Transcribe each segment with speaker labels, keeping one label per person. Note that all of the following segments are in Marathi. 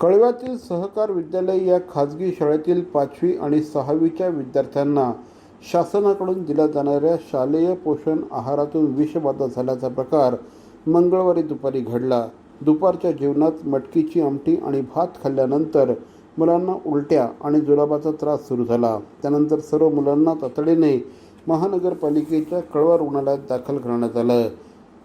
Speaker 1: कळव्यातील सहकार विद्यालय या खाजगी शाळेतील पाचवी आणि सहावीच्या विद्यार्थ्यांना शासनाकडून दिल्या जाणाऱ्या शालेय पोषण आहारातून विषबाधा झाल्याचा प्रकार मंगळवारी दुपारी घडला. दुपारच्या जेवणात मटकीची आमटी आणि भात खाल्ल्यानंतर मुलांना उलट्या आणि जुलाबाचा त्रास सुरू झाला. त्यानंतर सर्व मुलांना तातडीने महानगरपालिकेच्या कळवा रुग्णालयात दाखल करण्यात आलं.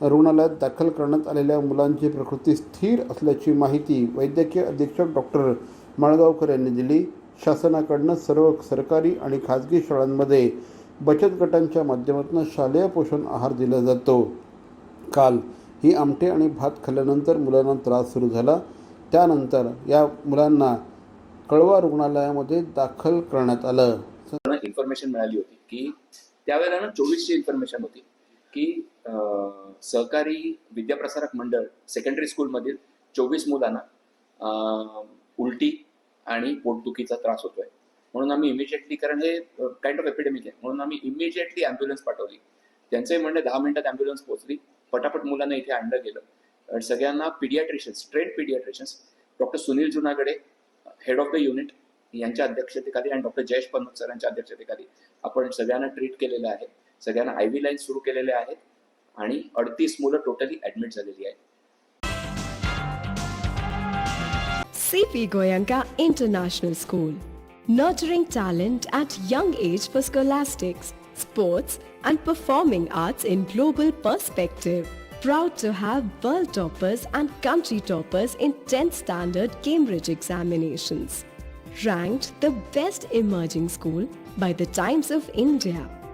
Speaker 1: रुग्णालयात दाखल करण्यात आलेल्या मुलांची प्रकृती स्थिर असल्याची माहिती वैद्यकीय अधीक्षक डॉक्टर माळगावकर यांनी दिली. शासनाकडनं सर्व सरकारी आणि खाजगी शाळांमध्ये बचत गटांच्या माध्यमातून शालेय पोषण आहार दिला जातो. काल ही आमटे आणि भात खाल्ल्यानंतर मुलांना त्रास सुरू झाला. त्यानंतर या मुलांना कळवा रुग्णालयामध्ये दाखल करण्यात आलं.
Speaker 2: इन्फॉर्मेशन मिळाली होती की त्यावेळेला चोवीसची इन्फॉर्मेशन होती. की सहकारी विद्याप्रसारक मंडळ सेकंडरी स्कूलमधील चोवीस मुलांना उलटी आणि पोटदुखीचा त्रास होतोय. म्हणून आम्ही इमिजिएटली कारण हे काइंड ऑफ एपिडेमिक आहे. म्हणून आम्ही इमिजिएटली अँब्युलन्स पाठवली. त्यांचंही म्हणणे दहा मिनिटात अँब्युलन्स पोहोचली. पटापट मुलांना इथे आणलं गेलं. सगळ्यांना paediatricians trained paediatricians doctor Sunil Junagade head of the unit यांच्या अध्यक्षतेखाली आणि डॉक्टर जयेश पन्नूक सर यांच्या अध्यक्षतेखाली आपण सगळ्यांना ट्रीट केलेलं आहे. सगळ्यांना आय व्ही लाईन सुरू केलेले आहेत आणि अडतीस मुलं टोटली ऍडमिट झालेली आहेत
Speaker 3: CP Goyanka International School. Nurturing talent at young age for scholastics, sports, and performing arts in global perspective. Proud to have world toppers and country toppers in 10th standard Cambridge examinations. Ranked the best emerging school by the Times of India